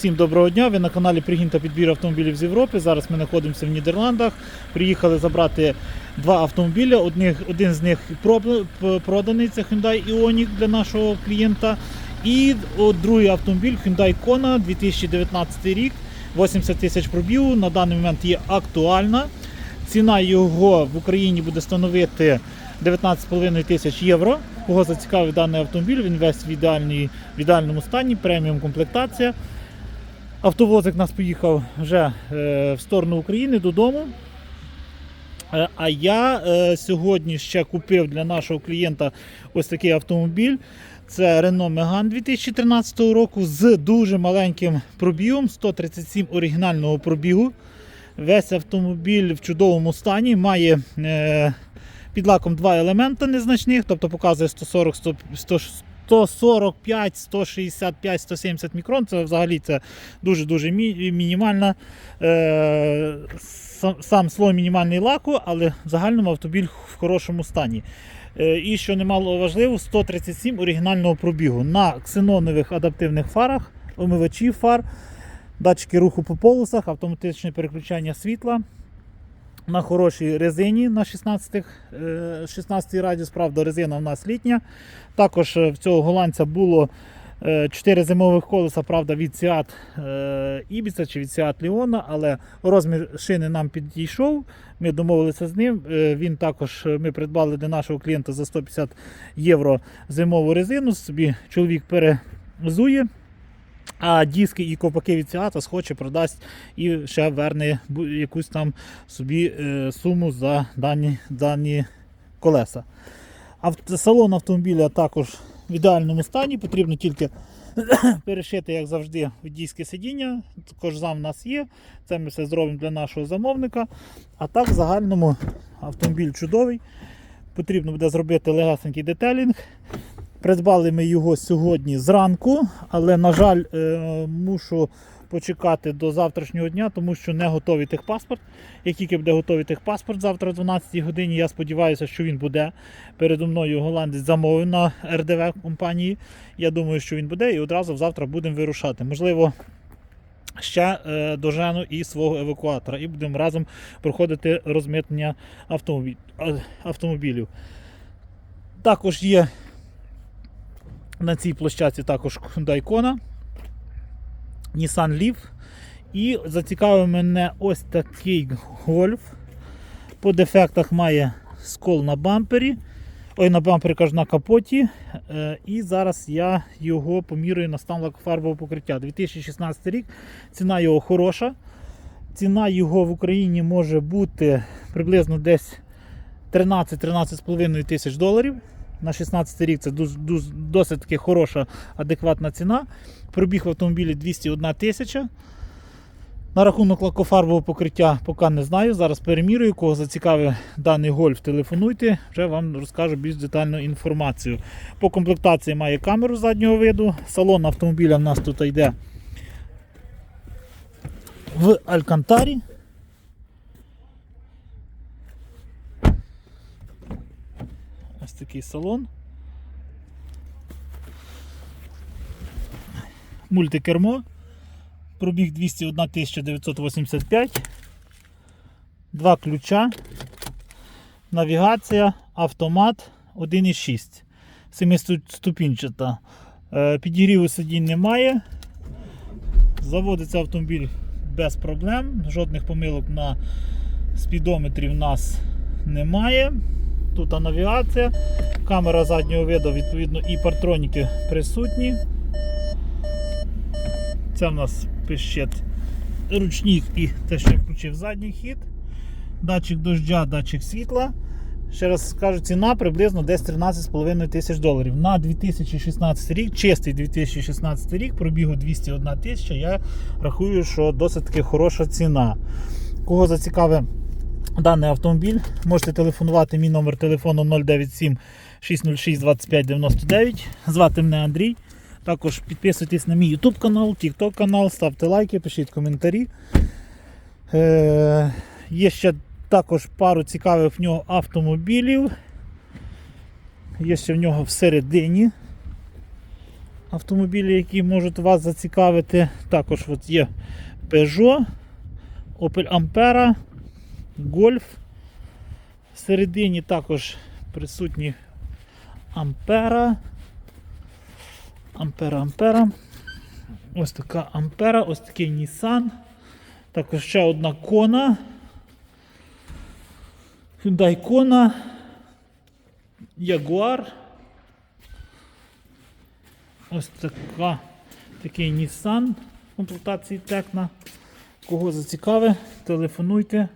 Всім доброго дня. Ви на каналі Пригін та підбір автомобілів з Європи. Зараз ми знаходимося в Нідерландах. Приїхали забрати два автомобіля. Одних, один з них проданий це Hyundai Ioniq для нашого клієнта. І о, другий автомобіль Hyundai Kona 2019 рік, 80 тисяч пробігу. На даний момент є актуальна. Ціна його в Україні буде становити 19,5 тисяч євро. Кого зацікавив даний автомобіль, він весь в, в ідеальному стані, преміум комплектація. Автовозик нас поїхав вже е, в сторону України додому. Е, а я е, сьогодні ще купив для нашого клієнта ось такий автомобіль. Це Renault Megane 2013 року з дуже маленьким пробігом, 137 оригінального пробігу. Весь автомобіль в чудовому стані, має під лаком два елемента незначних, тобто показує 140, 100, 100, 145, 165, 170 мікрон. Це взагалі це дуже-дуже мі- мінімальна. Е, сам слой мінімальний лаку, але в загальному автомобіль в хорошому стані. Е, І що немало важливо, 137 оригінального пробігу на ксенонових адаптивних фарах, омивачі фар, датчики руху по полосах, автоматичне переключання світла. На хорошій резині на 16, е, 16 радіус, правда, резина в нас літня. Також е, в цього голландця було 4 зимових колеса, правда, від Seat е, Ibiza чи від Seat Leona, але розмір шини нам підійшов. Ми домовилися з ним. Е, Він також е, ми придбали для нашого клієнта за 150 євро зимову резину. Собі чоловік перезує. А диски і копаки від Seat схоче продасть і ще верне якусь там собі е, суму за дані, дані колеса. Авт- салон автомобіля також в ідеальному стані, потрібно тільки перешити, як завжди, водійське сидіння. Також зам у нас є. Це ми все зробимо для нашого замовника. А так, в загальному автомобіль чудовий. Потрібно буде зробити легасенький детелінг. Придбали ми його сьогодні зранку, але, на жаль, е, мушу почекати до завтрашнього дня, тому що не готовий техпаспорт. Як тільки буде готовий техпаспорт завтра о 12 годині, я сподіваюся, що він буде. Передо мною голландець замовив на РДВ компанії. Я думаю, що він буде, і одразу завтра будемо вирушати. Можливо, ще е, дожену і свого евакуатора, і будемо разом проходити розмитнення автомобіль, автомобілів. Також є на цій площадці також Hyundai Nissan Leaf. І зацікавив мене ось такий гольф. По дефектах має скол на бампері. Ой, на бампері кажу, на капоті. Е, І зараз я його помірюю на стан лакофарбового покриття. 2016 рік. Ціна його хороша. Ціна його в Україні може бути приблизно десь 13-13,5 тисяч доларів. На 16 рік це досить таки хороша, адекватна ціна. Пробіг в автомобілі 201 тисяча. На рахунок лакофарбового покриття поки не знаю. Зараз перемірюю. Кого зацікавив даний гольф, телефонуйте, вже вам розкажу більш детальну інформацію. По комплектації має камеру заднього виду. Салон автомобіля в нас тут йде в Алькантарі. Ось такий салон. Мультикермо. Пробіг 201 985. Два ключа. Навігація, автомат 1,6. Семиступінчата. Е, Підігріву сидінь немає. Заводиться автомобіль без проблем. Жодних помилок на спідометрі в нас немає. Тут навігація, камера заднього виду, відповідно, і партроніки присутні. Це в нас пищет ручник і те, що включив задній хід. Датчик дождя, датчик світла. Ще раз скажу, ціна приблизно десь 13,5 тисяч доларів. На 2016 рік, чистий 2016 рік, пробігу 201 тисяча. Я рахую, що досить таки хороша ціна. Кого зацікавив даний автомобіль, можете телефонувати. Мій номер телефону 097 606 25 99. Звати мене Андрій. Також підписуйтесь на мій YouTube канал, TikTok канал, ставте лайки, пишіть коментарі. Е, є ще також пару цікавих в нього автомобілів. Є ще в нього всередині. автомобілі, які можуть вас зацікавити. Також от є Peugeot, Opel Ampera, Golf. Всередині також присутні Ampera. Ampera, Ampera. Ось така Ampera, ось такий Nissan. Також ще одна Kona. Hyundai Kona. Jaguar. Ось така, такий Nissan комплектації Tecna. Кого зацікавить, телефонуйте,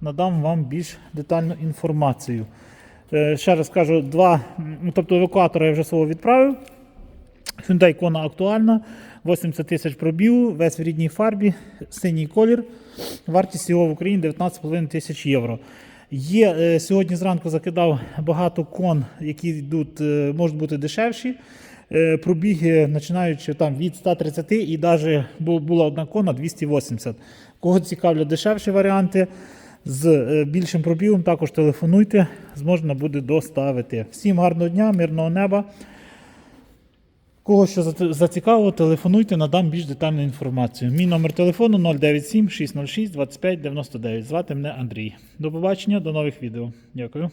надам вам більш детальну інформацію. Е, Ще раз кажу, два, ну, тобто евакуатора я вже свого відправив. Hyundai Kona актуальна, 80 тисяч пробігу, весь в рідній фарбі, синій колір. Вартість його в Україні 19,5 тисяч євро. Є, е, сьогодні зранку закидав багато кон, які йдуть, е, можуть бути дешевші. Пробіги починаючи там від 130 і навіть була одна кона 280. Кого цікавлять дешевші варіанти з е, більшим пробігом, також телефонуйте, зможна буде доставити. Всім гарного дня, мирного неба. Кого що за- зацікавило, телефонуйте, надам більш детальну інформацію. Мій номер телефону 097 606 25 99. Звати мене Андрій. До побачення, до нових відео. Дякую.